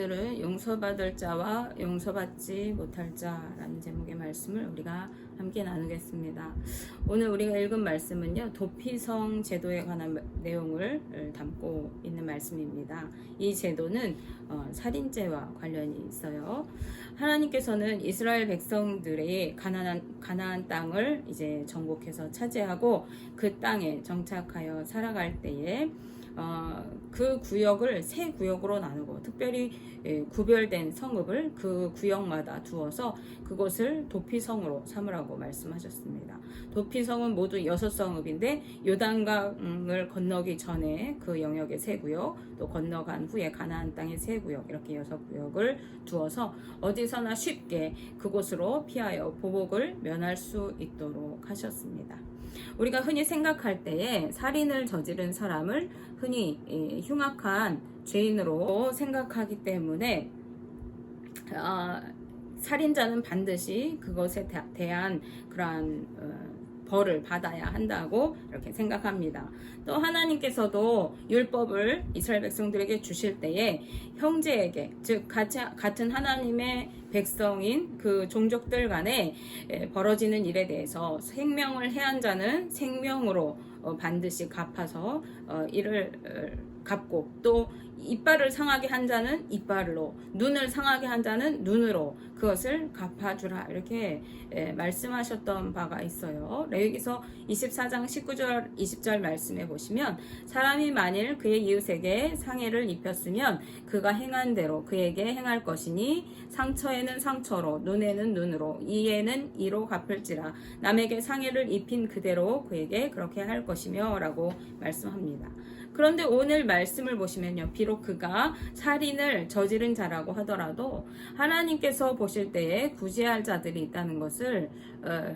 오늘은 용서받을 자와 용서받지 못할 자라는 제목의 말씀을 우리가 함께 나누겠습니다. 오늘 우리가 읽은 말씀은요, 도피성 제도에 관한 내용을 담고 있는 말씀입니다. 이 제도는 어, 살인죄와 관련이 있어요. 하나님께서는 이스라엘 백성들의 가나안, 가나안 땅을 이제 정복해서 차지하고 그 땅에 정착하여 살아갈 때에 어, 그 구역을 세 구역으로 나누고 특별히 예, 구별된 성읍을 그 구역마다 두어서 그곳을 도피성으로 삼으라고 말씀하셨습니다. 도피성은 모두 여섯 성읍인데 요단강을 건너기 전에 그 영역의 세 구역, 또 건너간 후에 가나안 땅의 세 구역 이렇게 여섯 구역을 두어서 어디서나 쉽게 그곳으로 피하여 보복을 면할 수 있도록 하셨습니다. 우리가 흔히 생각할 때에 살인을 저지른 사람을 흔히 예, 흉악한 죄인으로 생각하기 때문에 어, 살인자는 반드시 그것에 대- 대한 그러한 어, 벌을 받아야 한다고 이렇게 생각합니다. 또 하나님께서도 율법을 이스라엘 백성들에게 주실 때에 형제에게 즉 같은 하나님의 백성인 그 종족들 간에 에, 벌어지는 일에 대해서 생명을 해한 자는 생명으로 어, 반드시 갚아서 어, 이를 어, 갚고 또 이빨을 상하게 한 자는 이빨로 눈을 상하게 한 자는 눈으로 그것을 갚아주라 이렇게 에, 말씀하셨던 바가 있어요. 레위기서 24장 19절 20절 말씀에 보시면 사람이 만일 그의 이웃에게 상해를 입혔으면 그가 행한 대로 그에게 행할 것이니 상처에는 상처로 눈에는 눈으로 이에는 이로 갚을지라 남에게 상해를 입힌 그대로 그에게 그렇게 할 것이며라고 말씀합니다. 그런데 오늘 말씀을 보시면요. 비록 그가 살인을 저지른 자라고 하더라도 하나님께서 보실 때에 구제할 자들이 있다는 것을 어,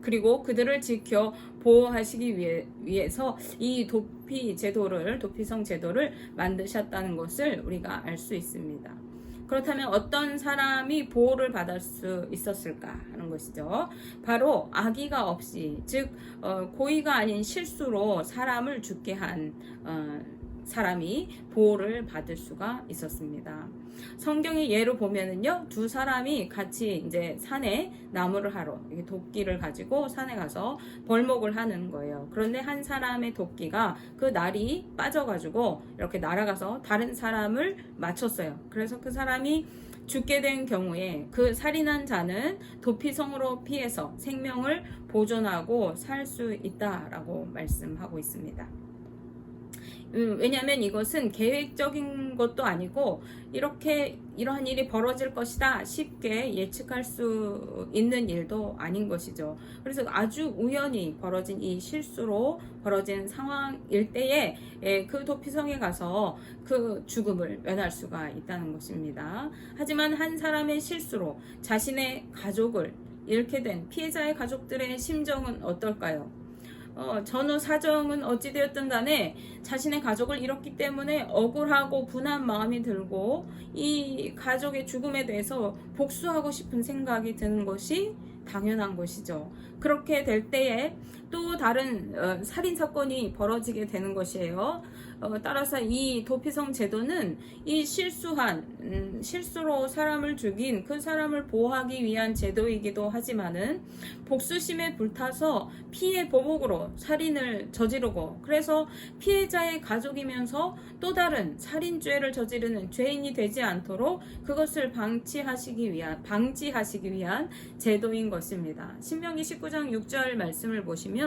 그리고 그들을 지켜 보호하시기 위해, 위해서 이 도피 제도를 도피성 제도를 만드셨다는 것을 우리가 알 수 있습니다. 그렇다면 어떤 사람이 보호를 받을 수 있었을까 하는 것이죠. 바로 악의가 없이 즉 어, 고의가 아닌 실수로 사람을 죽게 한 어, 사람이 보호를 받을 수가 있었습니다. 성경의 예로 보면은요, 두 사람이 같이 이제 산에 나무를 하러 도끼를 가지고 산에 가서 벌목을 하는 거예요. 그런데 한 사람의 도끼가 그 날이 빠져가지고 이렇게 날아가서 다른 사람을 맞췄어요. 그래서 그 사람이 죽게 된 경우에 그 살인한 자는 도피성으로 피해서 생명을 보존하고 살 수 있다라고 말씀하고 있습니다. 음, 왜냐하면 이것은 계획적인 것도 아니고 이렇게 이러한 일이 벌어질 것이다 쉽게 예측할 수 있는 일도 아닌 것이죠. 그래서 아주 우연히 벌어진 이 실수로 벌어진 상황일 때에 예, 그 도피성에 가서 그 죽음을 면할 수가 있다는 것입니다. 하지만 한 사람의 실수로 자신의 가족을 잃게 된 피해자의 가족들의 심정은 어떨까요? 어, 전후 사정은 어찌되었든 간에 자신의 가족을 잃었기 때문에 억울하고 분한 마음이 들고 이 가족의 죽음에 대해서 복수하고 싶은 생각이 드는 것이 당연한 것이죠. 그렇게 될 때에 또 다른 어, 살인 사건이 벌어지게 되는 것이에요. 어, 따라서 이 도피성 제도는 이 실수한 음, 실수로 사람을 죽인 그 사람을 보호하기 위한 제도이기도 하지만은 복수심에 불타서 피해 보복으로 살인을 저지르고 그래서 피해자의 가족이면서 또 다른 살인죄를 저지르는 죄인이 되지 않도록 그것을 방치하시기 위한 방지하시기 위한 제도인 것입니다. 신명기 19장 6절 말씀을 보시면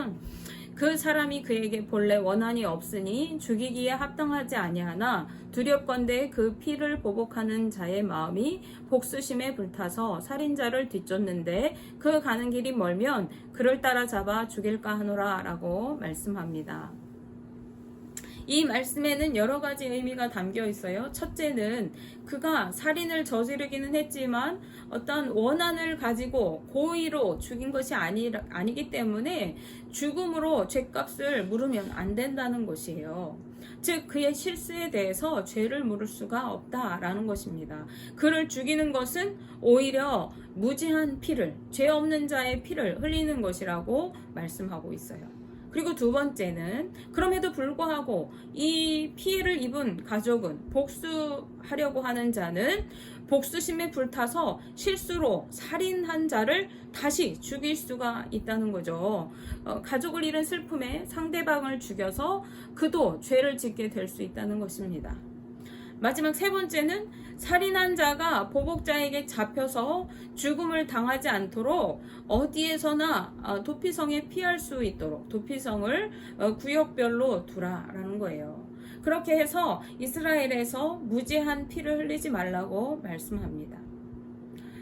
그 사람이 그에게 본래 원한이 없으니 죽이기에 합당하지 아니하나 두렵건대 그 피를 보복하는 자의 마음이 복수심에 불타서 살인자를 뒤쫓는데 그 가는 길이 멀면 그를 따라 잡아 죽일까 하노라라고 말씀합니다. 이 말씀에는 여러 가지 의미가 담겨 있어요. 첫째는 그가 살인을 저지르기는 했지만 어떤 원한을 가지고 고의로 죽인 것이 아니, 아니기 때문에 죽음으로 죄값을 물으면 안 된다는 것이에요. 즉, 그의 실수에 대해서 죄를 물을 수가 없다라는 것입니다. 그를 죽이는 것은 오히려 무지한 피를, 죄 없는 자의 피를 흘리는 것이라고 말씀하고 있어요. 그리고 두 번째는 그럼에도 불구하고 이 피해를 입은 가족은 복수하려고 하는 자는 복수심에 불타서 실수로 살인한 자를 다시 죽일 수가 있다는 거죠. 어, 가족을 잃은 슬픔에 상대방을 죽여서 그도 죄를 짓게 될 수 있다는 것입니다. 마지막 세 번째는 살인한 자가 보복자에게 잡혀서 죽음을 당하지 않도록 어디에서나 어, 도피성에 피할 수 있도록 도피성을 어, 구역별로 두라라는 거예요. 그렇게 해서 이스라엘에서 무지한 피를 흘리지 말라고 말씀합니다.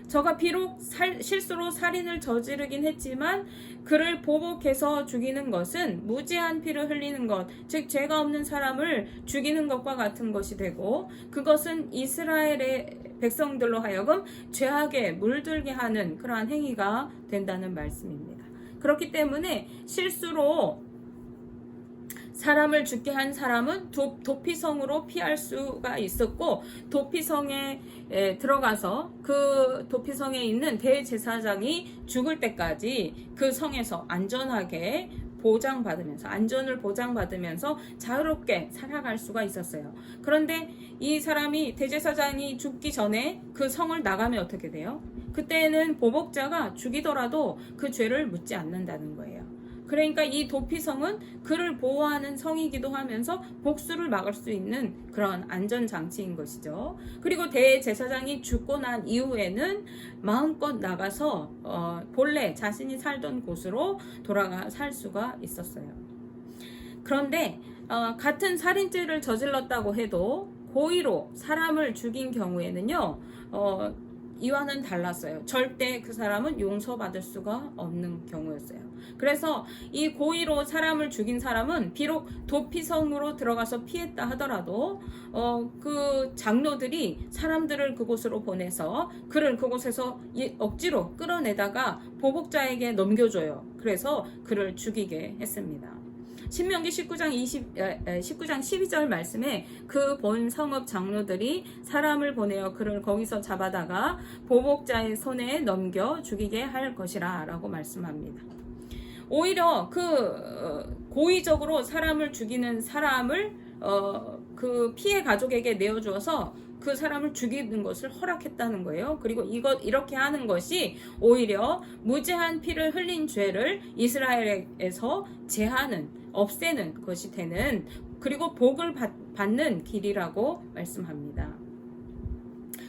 저가 비록 살- 실수로 살인을 저지르긴 했지만 그를 보복해서 죽이는 것은 무지한 피를 흘리는 것, 즉 죄가 없는 사람을 죽이는 것과 같은 것이 되고 그것은 이스라엘의 백성들로 하여금 죄악에 물들게 하는 그러한 행위가 된다는 말씀입니다. 그렇기 때문에 실수로 사람을 죽게 한 사람은 도, 도피성으로 피할 수가 있었고 도피성에 에, 들어가서 그 도피성에 있는 대제사장이 죽을 때까지 그 성에서 안전하게 보장받으면서 안전을 보장받으면서 자유롭게 살아갈 수가 있었어요. 그런데 이 사람이 대제사장이 죽기 전에 그 성을 나가면 어떻게 돼요? 그때는 보복자가 죽이더라도 그 죄를 묻지 않는다는 거예요. 그러니까 이 도피성은 그를 보호하는 성이기도 하면서 복수를 막을 수 있는 그런 안전 장치인 것이죠. 그리고 대제사장이 죽고 난 이후에는 마음껏 나가서 어, 본래 자신이 살던 곳으로 돌아가 살 수가 있었어요. 그런데 어, 같은 살인죄를 저질렀다고 해도 고의로 사람을 죽인 경우에는요. 어, 이와는 달랐어요. 절대 그 사람은 용서받을 수가 없는 경우였어요. 그래서 이 고의로 사람을 죽인 사람은 비록 도피성으로 들어가서 피했다 하더라도 어, 그 장로들이 사람들을 그곳으로 보내서 그를 그곳에서 이- 억지로 끌어내다가 보복자에게 넘겨줘요. 그래서 그를 죽이게 했습니다. 신명기 19장 20, 에, 에, 19장 12절 말씀에 그 본 성읍 장로들이 사람을 보내어 그를 거기서 잡아다가 보복자의 손에 넘겨 죽이게 할 것이라 라고 말씀합니다. 오히려 그 어, 고의적으로 사람을 죽이는 사람을 어, 그 피해 가족에게 내어주어서 그 사람을 죽이는 것을 허락했다는 거예요. 그리고 이것 이렇게 하는 것이 오히려 무지한 피를 흘린 죄를 이스라엘에서 제하는 없애는 것이 되는 그리고 복을 받, 받는 길이라고 말씀합니다.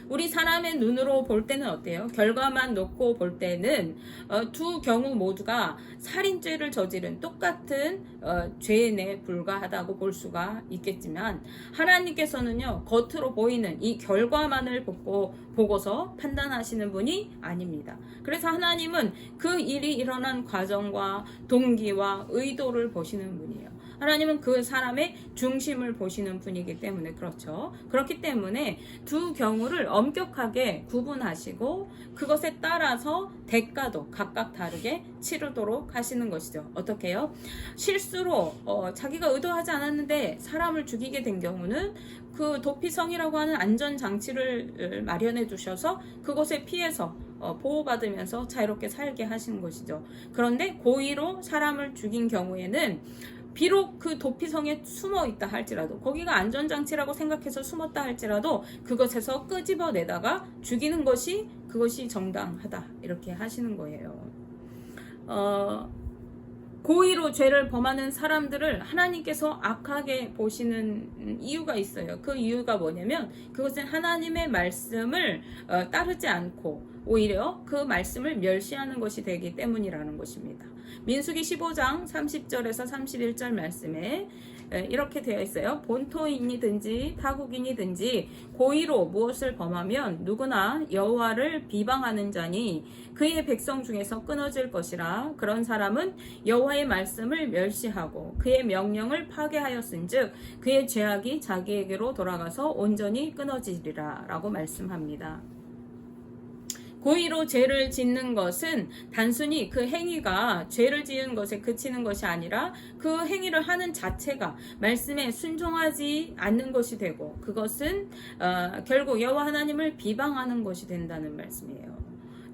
우리 사람의 눈으로 볼 때는 어때요? 결과만 놓고 볼 때는 어, 두 경우 모두가 살인죄를 저지른 똑같은 어, 죄에 불과하다고 볼 수가 있겠지만 하나님께서는요 겉으로 보이는 이 결과만을 보고 보고서 판단하시는 분이 아닙니다. 그래서 하나님은 그 일이 일어난 과정과 동기와 의도를 보시는 분이에요. 하나님은 그 사람의 중심을 보시는 분이기 때문에 그렇죠. 그렇기 때문에 두 경우를 엄격하게 구분하시고 그것에 따라서 대가도 각각 다르게 치르도록 하시는 것이죠. 어떻게요? 실수로 어, 자기가 의도하지 않았는데 사람을 죽이게 된 경우는 그 도피성이라고 하는 안전 장치를 마련해 두셔서 그곳에 피해서 어, 보호받으면서 자유롭게 살게 하시는 것이죠. 그런데 고의로 사람을 죽인 경우에는 비록 그 도피성에 숨어 있다 할지라도 거기가 안전장치라고 생각해서 숨었다 할지라도 그것에서 끄집어내다가 죽이는 것이 그것이 정당하다 이렇게 하시는 거예요. 어, 고의로 죄를 범하는 사람들을 하나님께서 악하게 보시는 이유가 있어요. 그 이유가 뭐냐면 그것은 하나님의 말씀을 어, 따르지 않고 오히려 그 말씀을 멸시하는 것이 되기 때문이라는 것입니다. 민수기 15장 30절에서 31절 말씀에 에, 이렇게 되어 있어요. 본토인이든지 타국인이든지 고의로 무엇을 범하면 누구나 여호와를 비방하는 자니 그의 백성 중에서 끊어질 것이라 그런 사람은 여호와의 말씀을 멸시하고 그의 명령을 파괴하였은즉 그의 죄악이 자기에게로 돌아가서 온전히 끊어지리라라고 말씀합니다. 고의로 죄를 짓는 것은 단순히 그 행위가 죄를 지은 것에 그치는 것이 아니라 그 행위를 하는 자체가 말씀에 순종하지 않는 것이 되고 그것은 어, 결국 여호와 하나님을 비방하는 것이 된다는 말씀이에요.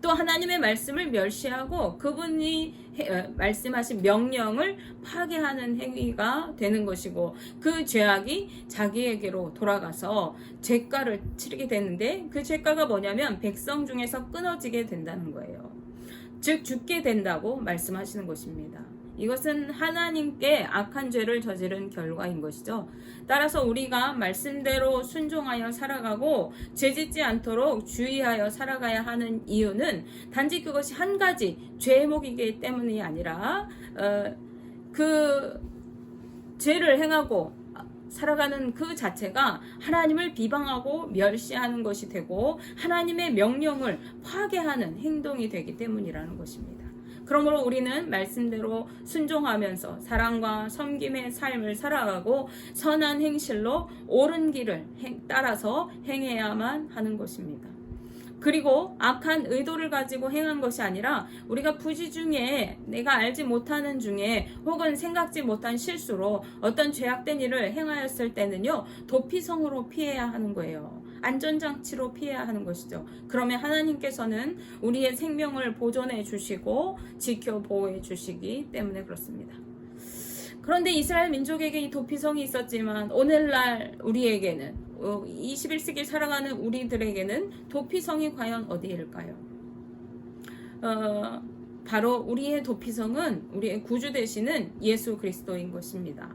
또 하나님의 말씀을 멸시하고 그분이 해- 어, 말씀하신 명령을 파괴하는 행위가 되는 것이고 그 죄악이 자기에게로 돌아가서 죄가를 치르게 되는데 그 죄가가 뭐냐면 백성 중에서 끊어지게 된다는 거예요. 즉 죽게 된다고 말씀하시는 것입니다. 이것은 하나님께 악한 죄를 저지른 결과인 것이죠. 따라서 우리가 말씀대로 순종하여 살아가고 죄짓지 않도록 주의하여 살아가야 하는 이유는 단지 그것이 한 가지 죄목이기 때문이 아니라 어, 그 죄를 행하고 살아가는 그 자체가 하나님을 비방하고 멸시하는 것이 되고 하나님의 명령을 파괴하는 행동이 되기 때문이라는 것입니다. 그러므로 우리는 말씀대로 순종하면서 사랑과 섬김의 삶을 살아가고 선한 행실로 옳은 길을 행- 따라서 행해야만 하는 것입니다. 그리고 악한 의도를 가지고 행한 것이 아니라 우리가 부지 중에 내가 알지 못하는 중에 혹은 생각지 못한 실수로 어떤 죄악된 일을 행하였을 때는요 도피성으로 피해야 하는 거예요. 안전장치로 피해야 하는 것이죠. 그러면 하나님께서는 우리의 생명을 보존해 주시고 지켜 보호해 주시기 때문에 그렇습니다. 그런데 이스라엘 민족에게 이 도피성이 있었지만 오늘날 우리에게는 21세기 살아가는 우리들에게는 도피성이 과연 어디일까요? 어, 바로 우리의 도피성은 우리의 구주 되시는 예수 그리스도인 것입니다.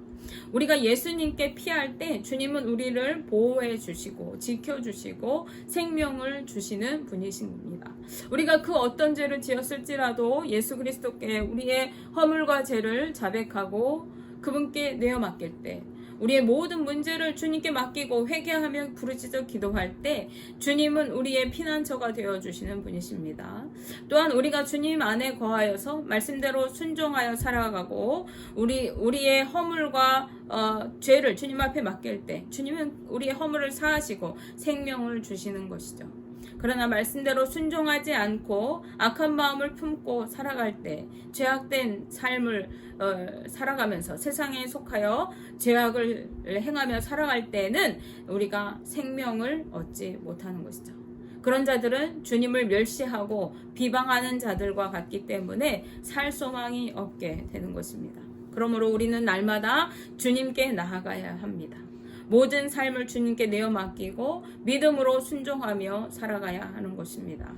우리가 예수님께 피할 때 주님은 우리를 보호해 주시고 지켜 주시고 생명을 주시는 분이십니다. 우리가 그 어떤 죄를 지었을지라도 예수 그리스도께 우리의 허물과 죄를 자백하고 그분께 내어 맡길 때 우리의 모든 문제를 주님께 맡기고 회개하며 부르짖어 기도할 때 주님은 우리의 피난처가 되어 주시는 분이십니다. 또한 우리가 주님 안에 거하여서 말씀대로 순종하여 살아가고 우리 우리의 허물과 어, 죄를 주님 앞에 맡길 때 주님은 우리의 허물을 사하시고 생명을 주시는 것이죠. 그러나 말씀대로 순종하지 않고 악한 마음을 품고 살아갈 때 죄악된 삶을 어, 살아가면서 세상에 속하여 죄악을 행하며 살아갈 때는 우리가 생명을 얻지 못하는 것이죠. 그런 자들은 주님을 멸시하고 비방하는 자들과 같기 때문에 살 소망이 없게 되는 것입니다. 그러므로 우리는 날마다 주님께 나아가야 합니다. 모든 삶을 주님께 내어 맡기고 믿음으로 순종하며 살아가야 하는 것입니다.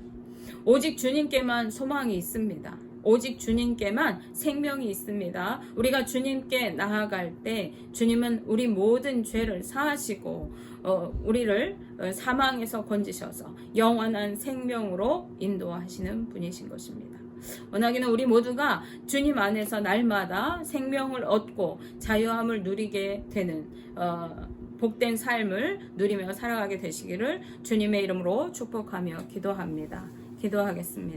오직 주님께만 소망이 있습니다. 오직 주님께만 생명이 있습니다. 우리가 주님께 나아갈 때 주님은 우리 모든 죄를 사하시고 어, 우리를 어, 사망에서 건지셔서 영원한 생명으로 인도하시는 분이신 것입니다. 원하기는 우리 모두가 주님 안에서 날마다 생명을 얻고 자유함을 누리게 되는 어, 복된 삶을 누리며 살아가게 되시기를 주님의 이름으로 축복하며 기도합니다. 기도하겠습니다.